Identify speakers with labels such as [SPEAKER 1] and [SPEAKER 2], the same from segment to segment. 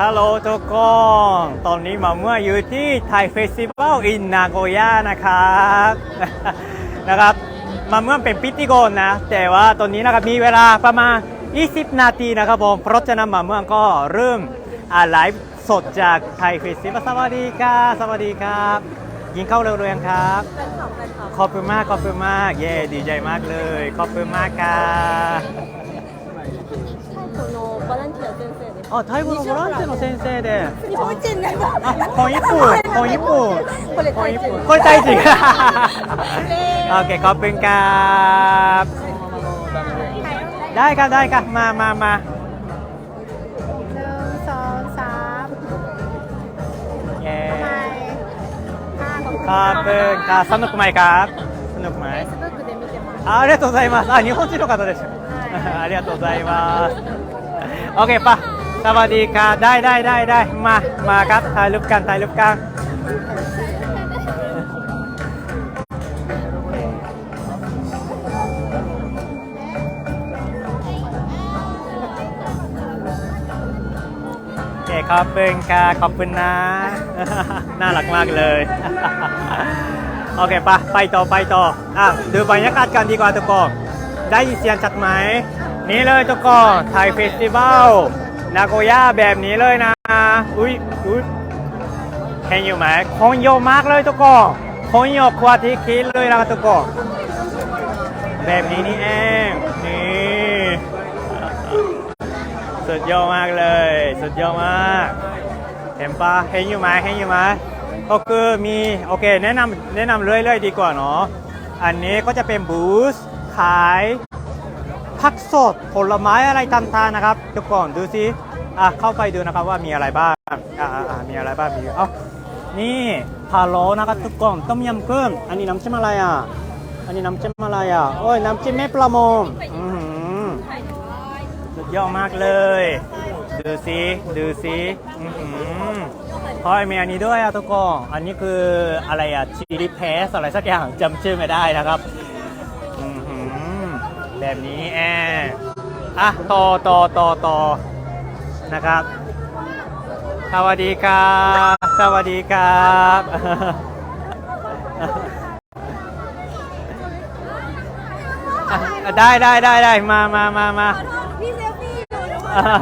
[SPEAKER 1] ฮัลโหลทุกคนตอนนี้มาเมื่ออยู่ที่ไทยเฟสติวัลอินนาโกย่านะครับนะครับมาเมื่อเป็นพิธีกรนะ แต่ว่าตอนนี้นะครับมีเวลาประมาณ 20 นาทีนะครับผมเพราะฉะนั้นมาเมื่อก็เริ่มอ่าไลฟ์สดจากไทยเฟสติวัลสวัสดีครับสวัสดีครับ ยิงเข้าเร็วๆยังครับ
[SPEAKER 2] แฟนคลับแฟนคลับ
[SPEAKER 1] ขอบคุณมากขอบคุณมาก เย่ดีใจมากเลย ขอบคุณมากครับ
[SPEAKER 2] このボランティア先生です。
[SPEAKER 1] あ、タイ語のボランティアの先生で。
[SPEAKER 2] 日本人だよ。
[SPEAKER 1] あ、本一本、本一本。
[SPEAKER 2] これタイ人。
[SPEAKER 1] これタイ人。โอเคขอบคุณครับได้ครับได้ครับมามามา
[SPEAKER 3] หนึ่งสองสาม
[SPEAKER 1] เย้
[SPEAKER 3] ไปห้าขอบคุณ
[SPEAKER 1] ขอบคุณครับสนุกไหมครับสนุกไหม
[SPEAKER 3] เฟซบุ๊กで見てます
[SPEAKER 1] あありがとうございます。あ、日本人の方です。ありがとうございます。โอเคปะ สวัสดีค่ะ ได้ได้ได้ได้มา มาครับ ถ่ายรูปกัน ถ่ายรูปกัน โอเคขอบคุณค่ะ ขอบคุณนะ น่ารักมากเลย โอเคปะไปต่อ ไปต่อ อะ ดูบรรยากาศกันดีกว่าทุกคน ได้ยินเสียงชัดไหม นี่เลยทุกคนไทยเฟสติวัล นาโกย่าแบบนี้เลยนะ อุ้ยอุ้ยเห็นอยู่ไหมคนเยอะมากเลยทุกคนคนเยอะกว่าที่คิดเลยนะทุกคนแบบนี้นี่เองนี่สุดยอดมากเลย สุดยอดมากเห็นปะเห็นอยู่ไหมเห็นอยู่ไหมก็คือมีโอเคแนะนำแนะนำเรื่อยๆดีกว่าเนาะอันนี้ก็จะเป็นบูธขาย ผักสดผลไม้อะไรต่างๆนะครับทุกคนดูสิอะเข้าไปดูนะครับว่ามีอะไรบ้างอะอะอะมีอะไรบ้างมีเอ้านี่พาโลนะครับทุกคนต้มยำกุ้งอันนี้น้ำจิ้มอะไรอะอันนี้น้ำจิ้มอะไรอะโอ้ยน้ำจิ้มแม่ปลาโมงอื้อหือสุดยอดมากเลย ดูสิดูสิอื้อหือพอยมีอันนี้ด้วยอะทุกคนอันนี้คืออะไรอะชิลิเพสอะไรสักอย่างจำชื่อไม่ได้นะครับ แบบนี้แอร์อะต่อต่อต่อต่อนะครับ สวัสดีครับ สวัสดีครับอะได้ได้ได้ได้มามามามา
[SPEAKER 3] พี่เซลฟี่อยู่นะ
[SPEAKER 1] อ่า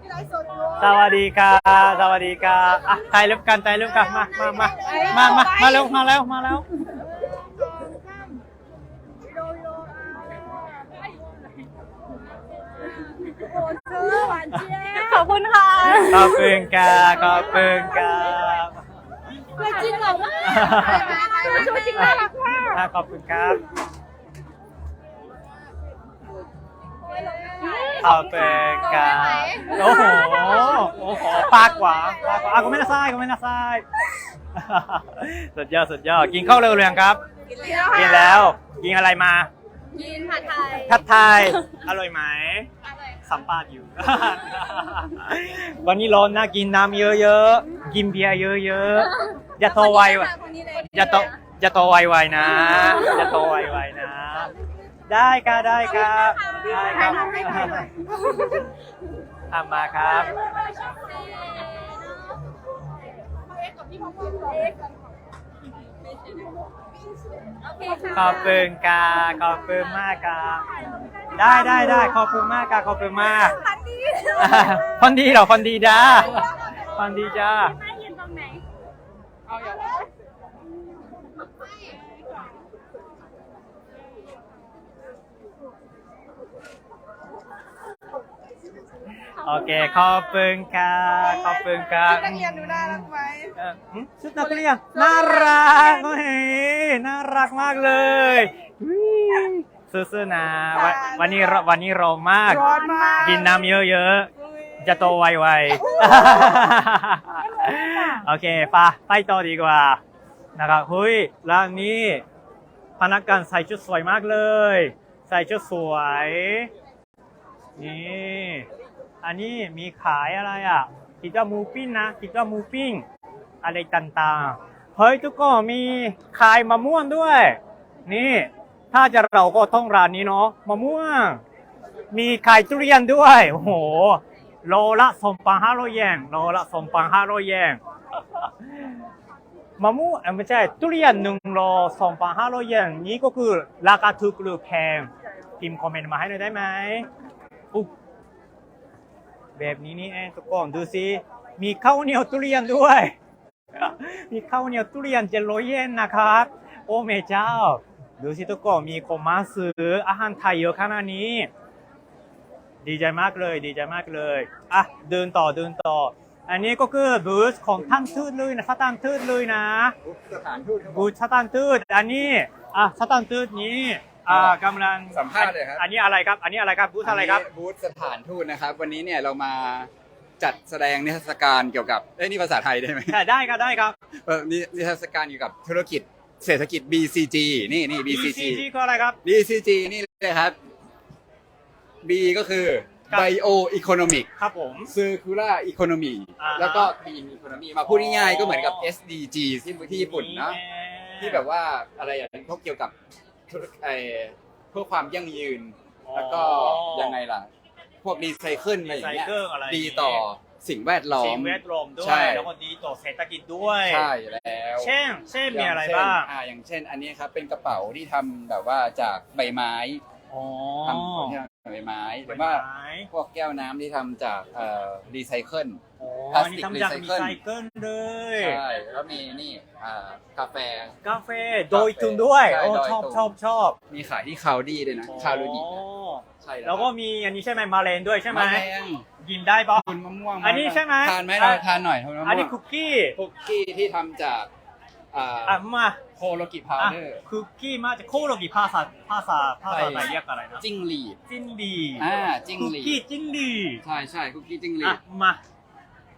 [SPEAKER 3] พี่ไลฟ์สดอยู่
[SPEAKER 1] สวัสดีครับ สวัสดีครับอะถ่ายรูปกันถ่ายรูปกันมามามามามามาเร็วมาแล้วมาแล้ว
[SPEAKER 3] ขอบคุณค่ะ
[SPEAKER 1] ขอบคุณครับขอบคุณครับ
[SPEAKER 3] จริงเหรอชูจริงน่ารักมาก
[SPEAKER 1] อะขอบคุณครับขอบคุณครับโอ้โหโอ้โหปากกว่าปากกว่าอะก็ไม่น่าไส้ก็ไม่น่าไส้สุดยอดสุดยอดกินข้าวเร็วเรียงครับ กินแล้วกินอะไรมา
[SPEAKER 3] กินผัดไทย
[SPEAKER 1] ผัดไทยอร่อยไหม สัมภาษณ์อยู่ วันนี้ร้อนนะกินน้ำเยอะๆ กินเบียร์เยอะๆ อย่าโตไววะอย่าโตอย่าโตไวๆนะ อย่าโตไวๆนะ ได้ค่ะได้ครับได้ครับทำมาครับ ขอบคุณค่ะขอบคุณมากครับ ได้ได้ได้ขอบคุณมากค่ะขอบคุณมาก
[SPEAKER 3] พันดี
[SPEAKER 1] คนดีเหรอคนดีจ้าคนดีจ้า
[SPEAKER 3] ไม่ยืนตรงไหน
[SPEAKER 1] โอเคขอบคุณค่ะขอบคุณค่ะ
[SPEAKER 3] นักเรียนดูน่ารักไหม
[SPEAKER 1] เอ่อหึชุดนักเรียนน่ารักโอ้ยน่ารักมากเลยอุ๊ย สู้ๆนะวันวันนี้เราวันนี้ร้อนมาก
[SPEAKER 3] ร้อนมาก
[SPEAKER 1] กินน้ำเยอะๆ จะโตไวๆ โอเคปะไปต่อดีกว่า นะครับเฮ้ยร้านนี้พนักงานใส่ชุดสวยมากเลย ใส่ชุดสวย นี่ อันนี้มีขายอะไรอะกิจหมูปิ้งนะกิจหมูปิ้ง อะไรต่างๆ เฮ้ยทุกคนมีขายมะม่วงด้วย นี่ ถ้าจะเราก็ต้องร้านนี้เนาะมะม่วง มีขายทุเรียนด้วย โอ้โห โลละสองพันห้าร้อยเยนโลละสองพันห้าร้อยเยนมะม่วงไม่ใช่ทุเรียนหนึ่งโลสองพันห้าร้อยเยนนี่ก็คือราคาถูกหรือแพงพิมพ์คอมเมนต์มาให้หน่อยได้ไหมอุ๊บแบบนี้นี่เองทุกคนดูสิมีข้าวเหนียวทุเรียนด้วย มีข้าวเหนียวทุเรียนเจ็ดร้อยเยนนะครับ โอ้เมเจ้า ดูสิทุกคนมีคนมาซื้ออาหารไทยเยอะขนาดนี้ ดีใจมากเลยดีใจมากเลยอะเดินต่อเดินต่อ อันนี้ก็คือบูธของท่านทูตเลยนะสถานทูตเลยนะ
[SPEAKER 4] สถานทูตครับ
[SPEAKER 1] บูธสถานทูตอันนี้อะสถานทูตนี้อ่ากำลัง
[SPEAKER 4] สัมภาษณ์เลยครับ
[SPEAKER 1] อันนี้อะไรครับ อันนี้อะไรครับบูธอะไรครับ
[SPEAKER 4] นนี้บูธสถานทูตนะครับ วันนี้เนี่ยเรามาจัดแสดงนิทรรศการเกี่ยวกับเอ้ยนี่ภาษาไทยได้ไหม
[SPEAKER 1] ได้ได้ครับได้ครับ
[SPEAKER 4] เออนินิทรรศการเกี่ยวกับธุรกิจ เศรษฐกิจ BCG นี่นี่ BCG
[SPEAKER 1] BCG คืออะไรครับ
[SPEAKER 4] BCG นี่เลยครับ B ก็คือ
[SPEAKER 1] ครับ
[SPEAKER 4] Bio Economic
[SPEAKER 1] ครับผม
[SPEAKER 4] Circular Economy
[SPEAKER 1] อ่าฮะ
[SPEAKER 4] แล้วก็ Green Economy มาพูดง่ายๆก็เหมือนกับ SDG ที่ที่ญี่ปุ่นเนาะ ที่แบบว่าอะไรอย่างพวกเกี่ยวกับธุรไอ้เพื่อความยั่งยืน แล้วก็ยังไงล่ะ พวกรีไซเคิลอะไรอย่างเงี้ย
[SPEAKER 1] รีไซเคิลอะไรอย่างเงี้
[SPEAKER 4] ดี
[SPEAKER 1] ย
[SPEAKER 4] ต่อ สิ่งแวดล้อ
[SPEAKER 1] สิ่
[SPEAKER 4] ม
[SPEAKER 1] งแวดล้อมด้ว
[SPEAKER 4] ใช่
[SPEAKER 1] ย แล้วก็ดีต่อเศรษฐกิจด้วย
[SPEAKER 4] ใช่แล้ว
[SPEAKER 1] เช่น เช่นมีอะไร
[SPEAKER 4] ย่เช่น
[SPEAKER 1] บ้าง
[SPEAKER 4] อ่าอย่างเช่น อันนี้ครับเป็นกระเป๋าที่ทำแบบว่าจากใบไม้
[SPEAKER 1] อ๋อ
[SPEAKER 4] ทำที่ทำจากใบไม้ห
[SPEAKER 1] ใบ
[SPEAKER 4] รือ
[SPEAKER 1] ไม้
[SPEAKER 4] ว่าพวกแก้วน้ำที่ทำจากเอ่อรีไซเคิล
[SPEAKER 1] อ๋อ
[SPEAKER 4] พลาส
[SPEAKER 1] อัน
[SPEAKER 4] ติ
[SPEAKER 1] นี้
[SPEAKER 4] ก
[SPEAKER 1] ทำจาก
[SPEAKER 4] รี
[SPEAKER 1] รี
[SPEAKER 4] ไซเคิล
[SPEAKER 1] ไซเคิลเลย
[SPEAKER 4] ใช่แล้วมีนี่อ่ากาแฟ
[SPEAKER 1] กาแฟโดยตุนด้วย
[SPEAKER 4] ใช่
[SPEAKER 1] โอ้
[SPEAKER 4] โดย
[SPEAKER 1] ชอบ
[SPEAKER 4] ตุน
[SPEAKER 1] ชอบชอบ
[SPEAKER 4] มีขายที่คาวดี้ด้วยนะคาวดูดี
[SPEAKER 1] อ๋อ
[SPEAKER 4] ใช่
[SPEAKER 1] แล้วก็มีอันนี้ใช่ไหมมาเลนด้วยใช่ไหม
[SPEAKER 4] มะแรง
[SPEAKER 1] กินได้ปะ
[SPEAKER 4] คุณมะม่วง
[SPEAKER 1] อันนี้ใช่ไหม
[SPEAKER 4] ทานไหม
[SPEAKER 1] อะ
[SPEAKER 4] เราทานหน่อยทานมะม่วง
[SPEAKER 1] อันนี้คุกกี้
[SPEAKER 4] คุกกี้ที่ทำจาก อ่า
[SPEAKER 1] อะมา
[SPEAKER 4] โคโลกิพาว
[SPEAKER 1] อะ
[SPEAKER 4] เดอร์
[SPEAKER 1] คุกกี้มาจากโคโรกิภาษาภาษาภาษาไทยเรียกอะไรนะ
[SPEAKER 4] จิ้งหรีด
[SPEAKER 1] จิ้นดี
[SPEAKER 4] อ่าจิ้ง
[SPEAKER 1] คุก
[SPEAKER 4] หรีด
[SPEAKER 1] กี้จิ้นดี
[SPEAKER 4] ใช่ใช่คุกกี้จิ้งหรี
[SPEAKER 1] อะ
[SPEAKER 4] ด
[SPEAKER 1] มา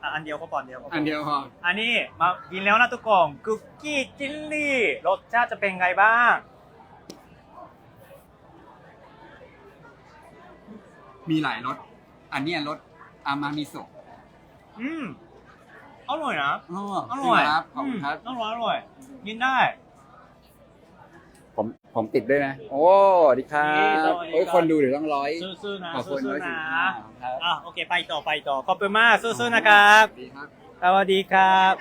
[SPEAKER 1] อะอันเดียวก็พออันเดียวก็พอ
[SPEAKER 4] อันเดียวพอ
[SPEAKER 1] อันนี้มากินแล้วนะทุกคนคุกกี้จิ้นดีรสชาติจะเป็นไงบ้าง
[SPEAKER 4] มีหลายรสอันเนี้ยรสอามามิโซะ
[SPEAKER 1] อืม อร่อยนะ
[SPEAKER 4] อ๋อ
[SPEAKER 1] อร่อย
[SPEAKER 4] ครับขอบคุณครับ
[SPEAKER 1] มอร่อยอร่อยกินได้
[SPEAKER 4] ผมผมติดด้วยนะ โอ้ดีครั
[SPEAKER 1] นี่
[SPEAKER 4] บ
[SPEAKER 1] สวัสดีครับ
[SPEAKER 4] โอ้ยคนดูเดี๋ยวต้องร้อย
[SPEAKER 1] สู้ๆนะ
[SPEAKER 4] ขอบคุณ
[SPEAKER 1] สู้
[SPEAKER 4] ร้อย
[SPEAKER 1] ๆ
[SPEAKER 4] สิ
[SPEAKER 1] นะ
[SPEAKER 4] บห้าครับ
[SPEAKER 1] อะโอเคไปต่อไปต่อขอบคุณมากสู้ๆนะครับ
[SPEAKER 4] ดีครับ
[SPEAKER 1] สวัสดีครับ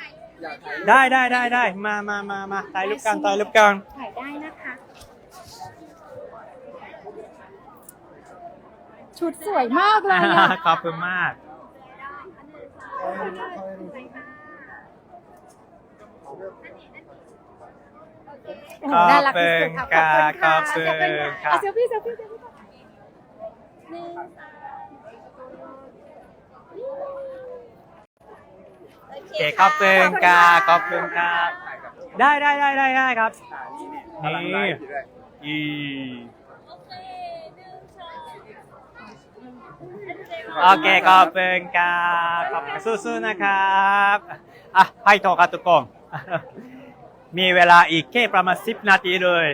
[SPEAKER 4] อยากถ่ายรูป
[SPEAKER 1] ได้ได้ได้ได้มามามามาถ่ายรูปกันถ่ายรูปกัน
[SPEAKER 3] ถ่ายได้นะคะ ชุดสวยมากเลยอะ
[SPEAKER 1] ขอบคุณมาก
[SPEAKER 3] โอ้ โหน่ารักที่สุดค่ะขอบคุณค่ะ
[SPEAKER 1] ขอบคุณค่ะ
[SPEAKER 3] เอาเซลฟี่เซลฟี่เซลฟี่ก่อนหนึ่ง
[SPEAKER 1] โอเคขอบคุณครับขอบคุณครับได้ได้ได้ได้ได้ครับ
[SPEAKER 4] กำลังไล
[SPEAKER 1] นี่
[SPEAKER 4] ฟ์อยู่ด้วย
[SPEAKER 1] อีโอเคขอบคุณครับขอบคุณสู้ๆนะครับอะให้ต่อครับทุกคน มีเวลาอีกแค่ประมาณ10นาทีเลย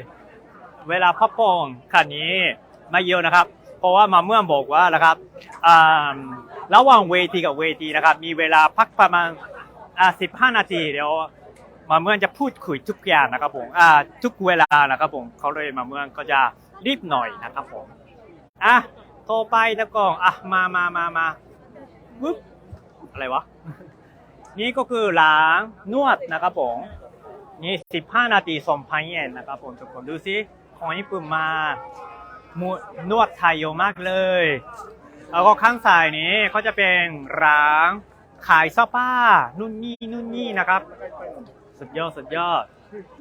[SPEAKER 1] เวลาพักผ่อนคันนี้ไม่เยอะนะครับ เพราะว่ามาเมื่อบอกว่านะครับระหว่างเวทีกับเวทีนะครับ มีเวลาพักประมาณอ่า15นาทีเดี๋ยวมาเมื่อจะพูดคุยทุกอย่างนะครับผมอ่าทุกเวลานะครับผมเขาเลยมาเมื่อก็จะรีบหน่อยนะครับผมอะโทรไปแล้วก็อะมามามามาปึ๊บอะไรวะ นี่ก็คือร้านนวดนะครับผม นี่15นาที2,000เยนนะครับผมทุกคนดูสิของญี่ปุ่นมามนวดไทยเยอะมากเลย แล้วก็ข้างซ้ายนี้เขาจะเป็นร้านขายเสื้อผ้านู่นนี่นู่นนี่นะครับ สุดยอดสุดยอด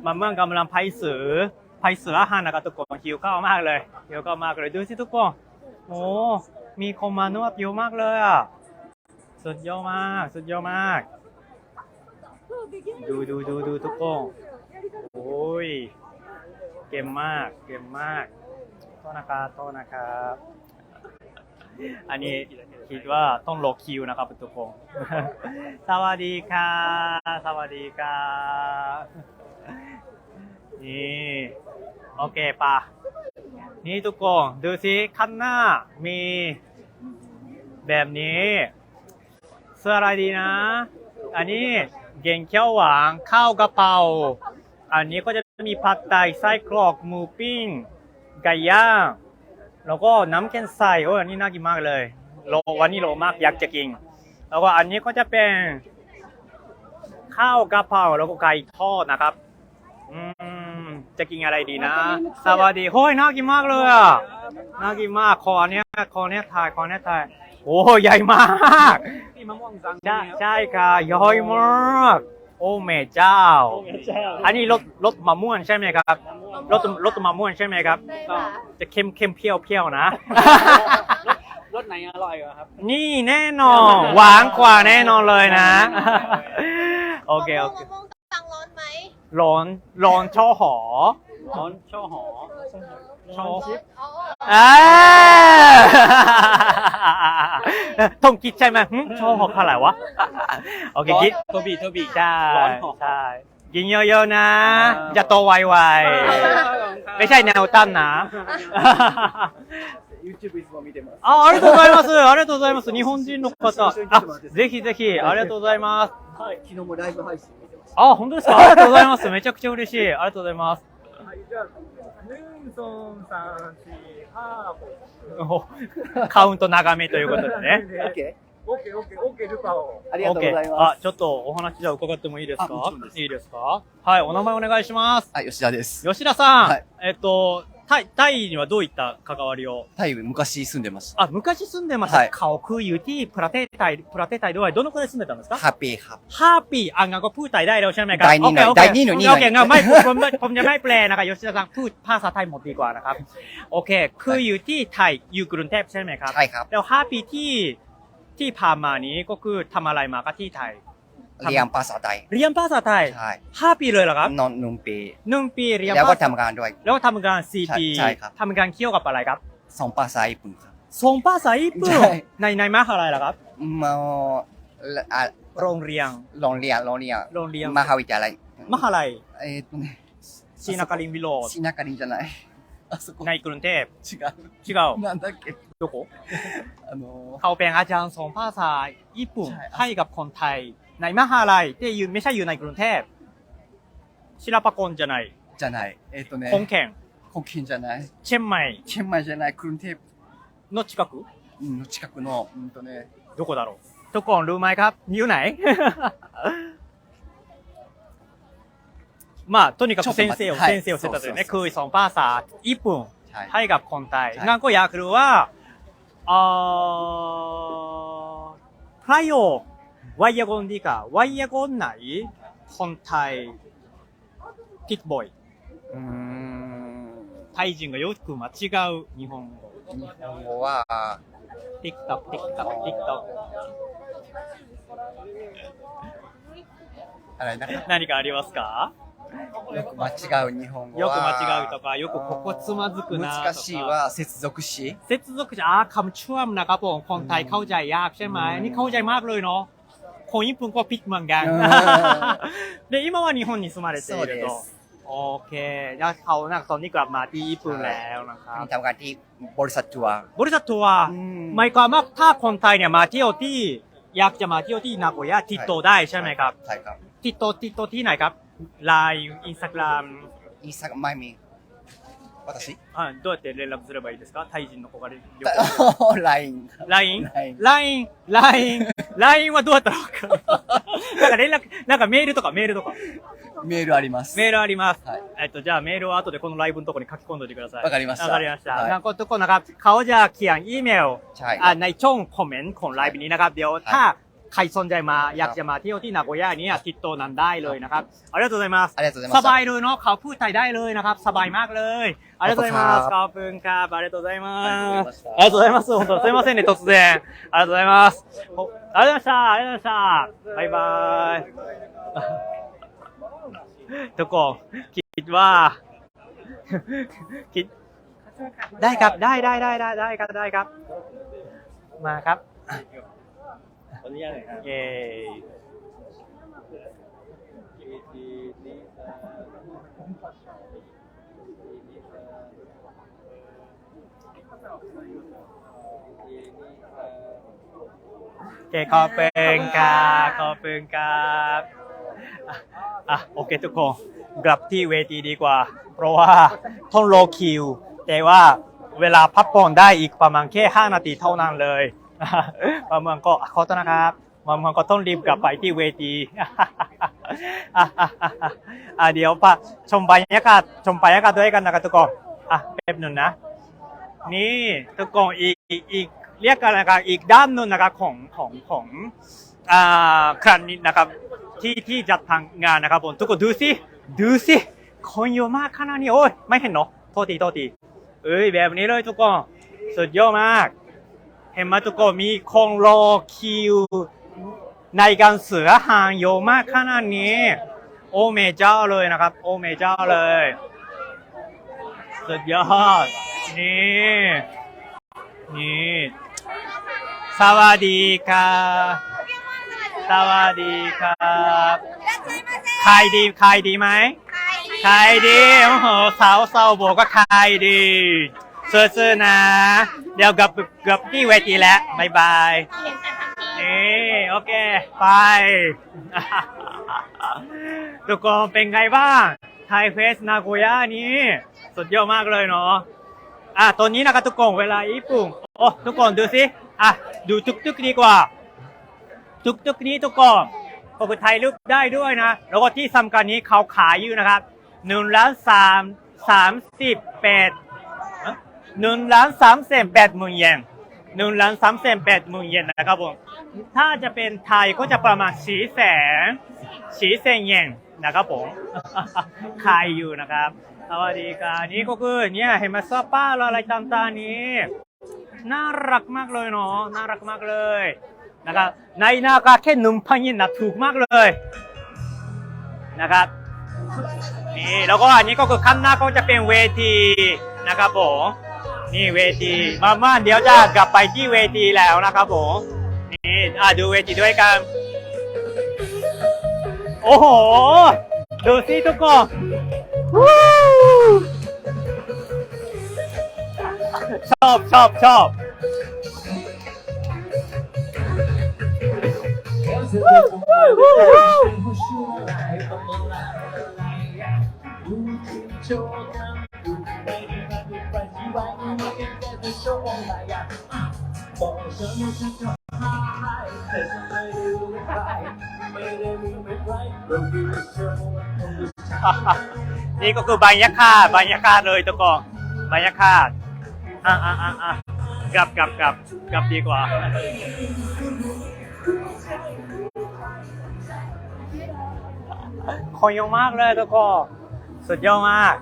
[SPEAKER 1] มาเมืองกำลังไปสือไปสืออาหารนะครับทุกคนหิวข้าวมากเลยหิวข้าวมากเลยดูสิทุกคนโอ้มีคนมานวดเยอะมากเลยอะสุดยอดมาก สุดยอดมาก ดูดูดูดูทุกคนโอ้ย เกมมาก เกมมาก โทษนะครับโทษนะครับ อันนี้คิดว่าต้องรอคิวนะครับทุกคนสวัสดีค่ะ สวัสดีค่ะ นี่ โอเคปะนี่ทุกคนดูสิข้างหน้ามีแบบนี้เสื้ออะไรดีนะ อันนี้ เก่งเขียวหวานข้าวกะเพราอันนี้ก็จะมีผัดไทยไส้กรอกหมูปิ้งไก่ย่างแล้วก็น้ำแข็งใสโอ้ยอันนี้น่ากินมากเลยโลวันนี้โลมากอยากจะกิน แล้วก็อันนี้ก็จะเป็นข้าวกะเพราแล้วก็ไก่ทอดนะครับ อืมจะกินอะไรดีนะ สวัสดีโอ้ยน่ากินมากเลยอะน่ากินมากคอเนี้ยคอเนี้ยถ่ายคอเนี้ยถ่าย โอ้ใหญ่มากใช่ใช่ค่ะใหญ่มาก โอ้แม่เจ้า อันนี้รสรสมะม่วงใช่ไหมครับรสรสมะม่วงใช่ไหมครับ
[SPEAKER 2] 对吧？
[SPEAKER 1] จะเค็มเค็มเปรี้ยวเปรี้ยวนะ
[SPEAKER 5] รถไหนอร่อยกว่าครับ
[SPEAKER 1] นี่แน่นอน หวานกว่าแน่นอนเลยนะ โอเคโอเค
[SPEAKER 3] มะม่วงตังร้อนไหม
[SPEAKER 1] ร้อนร้อนช่อหอ
[SPEAKER 5] ร้อนช่อหอ
[SPEAKER 1] ช่อ
[SPEAKER 3] อ๋อ
[SPEAKER 1] อ่ ああ。とん？切っちゃいまมหึโชว์หกเท่びไび。じゃあะโอเคกิด
[SPEAKER 5] โทบี้โทบี้
[SPEAKER 1] ใช่
[SPEAKER 5] YouTube いつも見てます。
[SPEAKER 1] あ、ありがとうございます。ありがとうございます。日本人の方。あ、ぜひぜひ、ありがとうございます。
[SPEAKER 5] はい、昨日もライブ配信見てました。
[SPEAKER 1] あ、本当ですか？ありがとうございます。めちゃくちゃ嬉しい。ありがとうございます。
[SPEAKER 5] はい、じゃあヌンソンさん四ハー
[SPEAKER 1] おカウント長めということでね。
[SPEAKER 5] オッケーオッケーオッケーオッケールパオあり
[SPEAKER 1] オ
[SPEAKER 5] がとう
[SPEAKER 1] ッケー。
[SPEAKER 5] ございま
[SPEAKER 1] あ、ちょっとお話じゃあ伺ってもいいですか？いいですか？はい、お名前お願いします。
[SPEAKER 6] はい、吉田です。
[SPEAKER 1] 吉田さん、
[SPEAKER 6] はい。
[SPEAKER 1] えっと、タイ、タイにはどういった関わりを
[SPEAKER 6] タイ、昔住んでました。
[SPEAKER 1] あ、昔住んでました。
[SPEAKER 6] はい
[SPEAKER 1] เขาคืออยู่ที่ประเทศไทยประเทศไทยด้วย どのくらい住んでたんですか
[SPEAKER 6] ハッピーครับ
[SPEAKER 1] ห้าปีอ่ะงั้นก็พูดไทยได้แล้วใช่ไหมครับ
[SPEAKER 6] ได้นิดหน่อย
[SPEAKER 1] โอเค
[SPEAKER 6] ได้นิดหน่อยนิดหน่อย
[SPEAKER 1] โอเคงั้นไม่ผมผมผมจะไม่แปลนะครับยศจะสั่งพูดภาษาไทยหมดดีกว่านะครับ โอเค คืออยู่ที่ไทยอยู่กรุงเทพใช่ไหมครับ
[SPEAKER 6] ใช่ครับ
[SPEAKER 1] แล้วห้าปีที่ที่ผ่านมานี้ก็คือทำอะไรมาก็ที่ไทย
[SPEAKER 6] เรียนภาษาไทย
[SPEAKER 1] เรียนภาษาไทย
[SPEAKER 6] ใช่
[SPEAKER 1] ห้าปีเลยเหรอครับ
[SPEAKER 6] นอนหนุ่มปี
[SPEAKER 1] หนึ่งปีเรียน
[SPEAKER 6] แล้วก็
[SPEAKER 1] ภาษา
[SPEAKER 6] ทำงานด้วย
[SPEAKER 1] แล้วก็ทำงานสี่
[SPEAKER 6] ใช่
[SPEAKER 1] ปี
[SPEAKER 6] ใช่ครับ
[SPEAKER 1] ทำงานเกี่ยวกับอะไรครับ
[SPEAKER 6] สองภาษาญี่ปุ่นครับ
[SPEAKER 1] สองภาษาญี่ปุ่น
[SPEAKER 6] ใช่
[SPEAKER 1] ในในมหาลัยเหรอครับ
[SPEAKER 6] มาอ่ะ
[SPEAKER 1] โรงเรียน
[SPEAKER 6] โรงเรียนโรงเรียน
[SPEAKER 1] โรงเรียน
[SPEAKER 6] มหาวิทยาลัย
[SPEAKER 1] มหาลัย
[SPEAKER 6] เอ๊ะとね
[SPEAKER 1] ศรีนครินทร์วิโรจน์
[SPEAKER 6] ชินาการินじゃないあそこ
[SPEAKER 1] ในกรุงเทพ
[SPEAKER 6] 違う
[SPEAKER 1] 違う
[SPEAKER 6] なんだっけ
[SPEAKER 1] どこ
[SPEAKER 6] あの
[SPEAKER 1] เขาเป็นอาจารย์สอนภาษาญี่ปุ่น
[SPEAKER 6] ใช่
[SPEAKER 1] ให้กับคนไทย ในมหาลัยที่อยู่ไม่ใช่อยู่ในกรุงเทพศิลปากรじゃない
[SPEAKER 6] じゃないえっ、とね
[SPEAKER 1] คงแข่ง
[SPEAKER 6] コンキンじゃない
[SPEAKER 1] เชียงใหม่
[SPEAKER 6] チェンマイじゃないクルンテープ
[SPEAKER 1] の近く
[SPEAKER 6] の近くのうんとね
[SPEAKER 1] どこだろうทุกคนรู้ไหมครับอยู่ไหน まあとにかく先生を
[SPEAKER 6] ちょっと待って
[SPEAKER 1] 先生をしてたというね
[SPEAKER 6] はいそうそうそう
[SPEAKER 1] คือสอนภาษาญี่ปุ่น
[SPEAKER 6] はい
[SPEAKER 1] ให้กับคนไทย
[SPEAKER 6] ใช่
[SPEAKER 1] งั้นก็อยากรู้ว่าเอ่อประโยคไ วยากรณ์ดีกว่าไวยากรณ์ไหน คนไทยผิดบ่อย
[SPEAKER 6] うーん
[SPEAKER 1] ไทย人がよく間違う日本語。
[SPEAKER 6] 日本語は
[SPEAKER 1] ティックタック、ティックタック、ティックタッ
[SPEAKER 6] あれなんか
[SPEAKER 1] ク。何かありますか
[SPEAKER 6] よく間違う日本語は
[SPEAKER 1] よく間違うとか、よくここつまずくなとか。
[SPEAKER 6] 難しいは接続詞
[SPEAKER 1] 接続詞อ่าคำช่วมนะครับผมคนไทยเข้าใจยากใช่ไหมนี่เข้าใจมากเลยเนาะ คนญี่ปุ่นก็ผิดเหมือนกัน
[SPEAKER 6] うん
[SPEAKER 1] で今は日本に住まれていると
[SPEAKER 6] そうです
[SPEAKER 1] โอเคแล้วเขาなんかตอนนี้กลับมาที่ญี่ปุ่นแล้วนะครับ
[SPEAKER 6] ทำงานที่บริษัททัวร์
[SPEAKER 1] บริษัททัวร์หมายความว่าถ้าคนไทยเนี่ยมาเที่ยวที่อยากจะมาเที่ยวที่นาโกย่าติดต่อได้ใช่ไหมครับ
[SPEAKER 6] ใช่ครับ
[SPEAKER 1] ติดต่อติดต่อที่ไหนครับไลน์อินสตาแกรม
[SPEAKER 6] インスタไม่มี 私？
[SPEAKER 1] はい。どうやって連絡すればいいですか？タイ人の子が旅行。ン。
[SPEAKER 6] ライン
[SPEAKER 1] ？LINE?LINE?LINE?LINE
[SPEAKER 6] LINE
[SPEAKER 1] はどうやったらわかる？なんか連絡、なんかメールとか？メールとか？
[SPEAKER 6] メールあります。
[SPEAKER 1] メールあります。
[SPEAKER 6] はい。
[SPEAKER 1] えっと、じゃあメールは後でこのライブのとこに書き込んでおいてください。
[SPEAKER 6] わかりました。
[SPEAKER 1] わかりました。
[SPEAKER 6] はい、
[SPEAKER 1] なんか、
[SPEAKER 6] とこな
[SPEAKER 1] んか、
[SPEAKER 6] 顔じ
[SPEAKER 1] ゃ、きやん、イメール。はい。あ、ない、ちょん、コメン、このライブに、なんか、秒、た、 ใครสนใจมาอยากจะมาเที่ยวที่นาโกย่าเนี่ยติดต่อนั้นได้เลยนะครับอาริ
[SPEAKER 6] ยาตัวใจมาあ
[SPEAKER 1] สบายเลยเนาะเขาพูดไทยได้เลยนะครับ สบายมากเลยอาริยาตัวใจมาขอบคุณครับอาริยาตัวใจมาありがとうございます本当すいませんね突然ありがとうございますおありがとうございましたありがとうございましたバイバイทุกคนคิดว่า คิดได้ครับได้ได้ได้ได้ได้ครับได้ครับ มาครับ
[SPEAKER 5] ออนุญาตหน่อยครับ
[SPEAKER 1] เย้โอเคขอบคุณครับขอบคุณครับอะอะโอเคทุกคนกลับที่เวทีดีกว่า เพราะว่าต้องรอคิว แต่ว่าเวลาพักผ่อนได้อีกประมาณแค่ 5 นาทีเท่านั้นเลย มาเมืองก็ขอโทษนะครับมาเมืองก็ต้องรีบกลับไปที่เวทีอะเดี๋ยวปะชมบรรยากาศชมบรรยากาศด้วยกันนะครับทุกคนอะแป๊บหนึ่งนะ นี่ทุกคนอีกอีกเรียกกันนะครับอีกด้านนึงนะครับของของของอ่าครั้งนี้นะครับที่ที่จัดทางงานนะครับผมทุกคนดูสิดูสิคนเยอะมากขนาดนี้โอ้ยไม่เห็นเนาะโทษทีโทษทีเอ้ยแบบนี้เลยทุกคนสุดยอดมาก เห็นไหมทุกมีคนรอคิว ในการเสือหางเยมากขนาดนี้ โอเมเจ้าเลยนะครับ โอเมเจ้าเลย สุดยอด นี่ นี่สวัสดีครับสวัสดีครับขายดีขายดีไหมขายดีโอ้โหสาวสาวบอกว่าขายดี ซื่อๆนะ เดี๋ยวกลับกลับที่เวทีแล้วบ๊ายบายนี่โอเค ไป ทุกคนเป็นไงบ้างไทยเฟสนาโกย่านี้สุดยอดมากเลยเนาะอะตอนนี้นะครับทุกคนเวลาญี่ปุ่นโอ้ทุกคนดูสิอะดูทุกๆดีกว่า ทุกๆนี้ทุกคนก็คือถ่ายรูปได้ด้วยนะ แล้วก็ที่สำคัญนี้เขาขายอยู่นะครับหนึ่งล้านสามสามสิบแปด หนึ่งล้านสามแสนแปดหมื่นเยนหนึ่งล้านสามแสนแปดหมื่นเยนนะครับผมถ้าจะเป็นไทยก็จะประมาณสี่แสนสี่แสนเยนนะครับผมขายอยู่นะครับสวัสดีครับนี่ก็คือเนี่ยเห็นไหมซาป้าอะไรต่างๆนี้ น่ารักมากเลยเนาะน่ารักมากเลยนะครับในหน้ากาแค่หนุ่มพันยินนะถูกมากเลยนะครับนี่แล้วก็อันนี้ก็คือข้างหน้าก็จะเป็นเวทีนะครับผม นี่เวทีมาม่าเดี๋ยวจะกลับไปที่เวทีแล้วนะครับผมนี่อะดูเวทีด้วยกัน โอ้โห ดูสิทุกคนวู้ชอบชอบ ชอบนี่ก็คือบรรยากาศบรรยากาศเลยทุกคนบรรยากาศอะอะอะอะกลับกลับกลับกลับดีกว่า คนเยอะมากเลยทุกคนสุดยอดมาก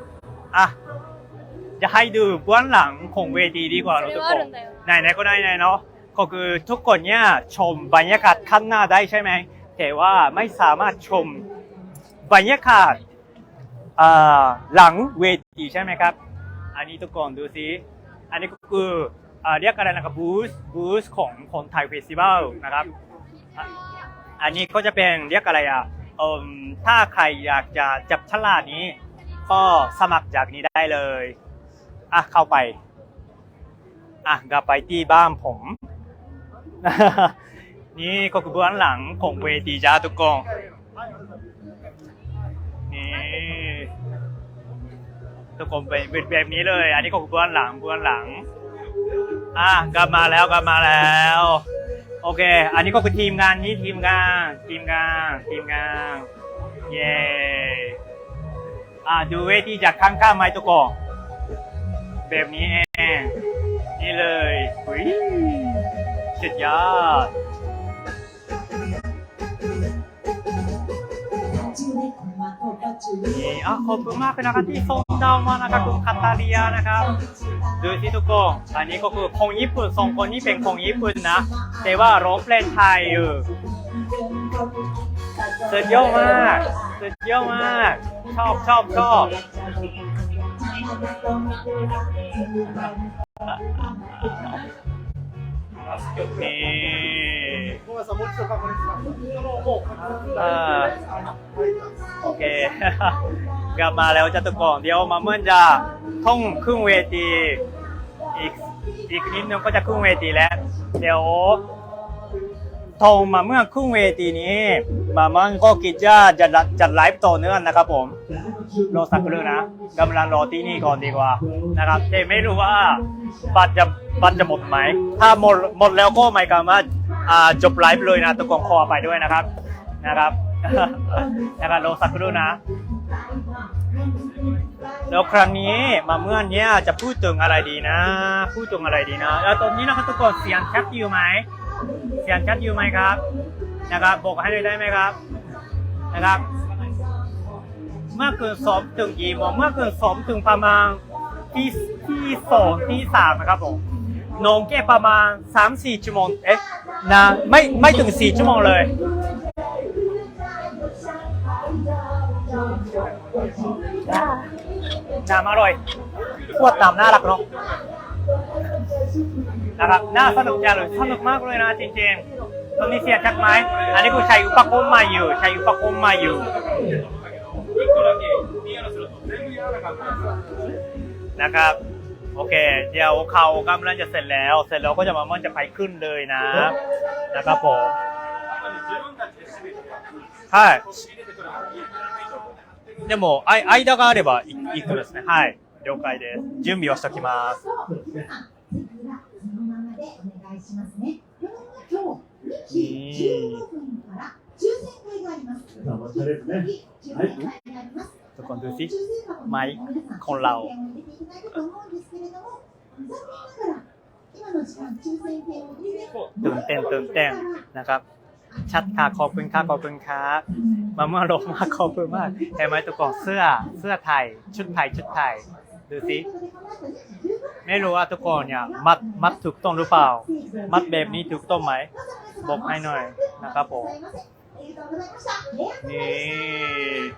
[SPEAKER 1] อะ จะให้ดูเบื้องหลังของเวทีดีกว่าเราทุกคนไหนไหนๆก็ได้ไหนเนาะก็คือทุกคนเนี่ยชมบรรยากาศข้างหน้าได้ใช่ไหมแต่ว่าไม่สามารถชมบรรยากาศอ่าหลังเวทีใช่ไหมครับ อันนี้ทุกคนดูสิอันนี้ก็คืออ่าเรียกอะไรนะครับบูธบูธของคนไทยเฟสติวัลนะครับอะอันนี้ก็จะเป็นเรียกอะไรอะเอ่มถ้าใครอยากจะจับฉลากนี้ ก็สมัครจากนี้ได้เลย อะเข้าไป อะกลับไปที่บ้านผม นี่ก็คือเบื้องหลังของเวทีจ้าทุกคนนี่ทุกคนเป็นเป็นแบบนี้เลย อันนี้ก็คือเบื้องหลังเบื้องหลัง อะกลับมาแล้วกลับมาแล้วโอเค อันนี้ก็คือทีมงานนี้ทีมงาน ทีมงาน ทีมงาน เย้ อะดูเวทีจากข้างๆไหมทุกคน แบบนี้เองนี่เลยอุ๊ยสุดยอดนี่อะขอบคุณมากเลยนะครับที่ส่งดาวมานะครับคุณคาตาเลียนะครับดูสิทุกคนอันนี้ก็คือคนญี่ปุ่นสองคนนี้เป็นคนญี่ปุ่นนะ แต่ว่าร้องเพลงไทยอยู่สุดยอดมากสุดยอดมาก ชอบชอบชอบ นี่เอ่อโอเค กลับมาแล้วจะตุกคนเดี๋ยวมาเมื่อจะท่องครึ่งเวทีอีกอีกนิดนึงก็จะครึ่งเวทีแล้ว เดี๋ยวทงมาเมื่อครึ่งเวทีนี้ มาเมื่อก็คิดจะจะจัดไลฟ์ต่อเนื่องนะครับผม รอสักครู่นะกำลังรอที่นี่ก่อนดีกว่านะครับแต่ไม่รู้ว่าบัตรจะบัตรจะหมดไหม ถ้าหมดหมดแล้วก็หมายความว่าอ่าจบไลฟ์เลยนะตุกคนขอไปด้วยนะครับนะครับนะครับรอสักครู่นะแล้วครั้งนี้มาเมื่อเนี้ยจะพูดถึงอะไรดีนะ พูดถึงอะไรดีนะแล้วตอนนี้นะครับทุกคนเสียงชัดอยู่ไหมเสียงชัดอยู่ไหมครับ นะครับบอกให้เลยได้ไหมครับ นะครับ เมื่อคืนซ้อมถึงกี่โมงเมื่อคืนซ้อมถึงประมาณที่ที่สองที่สามนะครับผมนงแค่ประมาณสามสี่ชั่วโมงเอ๊ะนานไม่ไม่ถึงสี่ชั่วโมงเลยน้ำอร่อยขวดน้ำน่ารักเนาะนะครับน่าสนุกจังเลยสนุกมากเลยนะจริงๆตอนนี้เสียชัดไหมอันนี้กูใช้อุปกรณ์มาอยู่ ใช้อุปกรณ์มาอยู่ นะครับ โอเค เดี๋ยวเขากำลังจะเสร็จแล้ว เสร็จแล้วก็จะมามันจะไปขึ้นเลยนะ นะครับผมはい。でも、あい間があればいいくですね。はい。了解です。準備をしておきます。
[SPEAKER 7] そのままでお願いしますね。今日2時15分から抽選会 เรามา
[SPEAKER 1] เล่นนดูสิไม้ขอเราตื่นเต้นตื่นเต้นนะครับ ชัดค่ะขอบคุณค่ะขอบคุณค่ะมาม่าโลมากขอบคุณมากเห็นไหมตัวกล่องเสื้อเสื้อไทย ชุดไทยชุดไทยดูสิไม่รู้ว่าตัวกองเนี่ยมัดมัดถูกต้องหรือเปล่า มัดแบบนี้ถูกต้องไหมบอกให้หน่อยนะครับผม
[SPEAKER 7] ありがとうございました。
[SPEAKER 1] นี่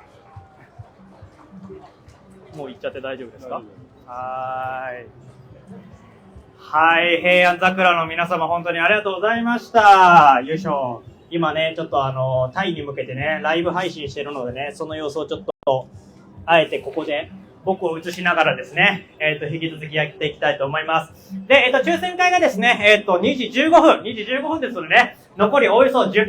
[SPEAKER 1] もう行っちゃって大丈夫ですか？はーい。はい、平安桜の皆様本当にありがとうございました。よいしょ。今ね、ちょっとあの、タイに向けてね、ライブ配信してるのでね、その様子をちょっと、あえてここで、僕を映しながらですね、えっ、と、引き続きやっていきたいと思います。で、えっ、と、抽選会がですね、えっ、と、2時15分、2時15分ですのでね、残りおよそ10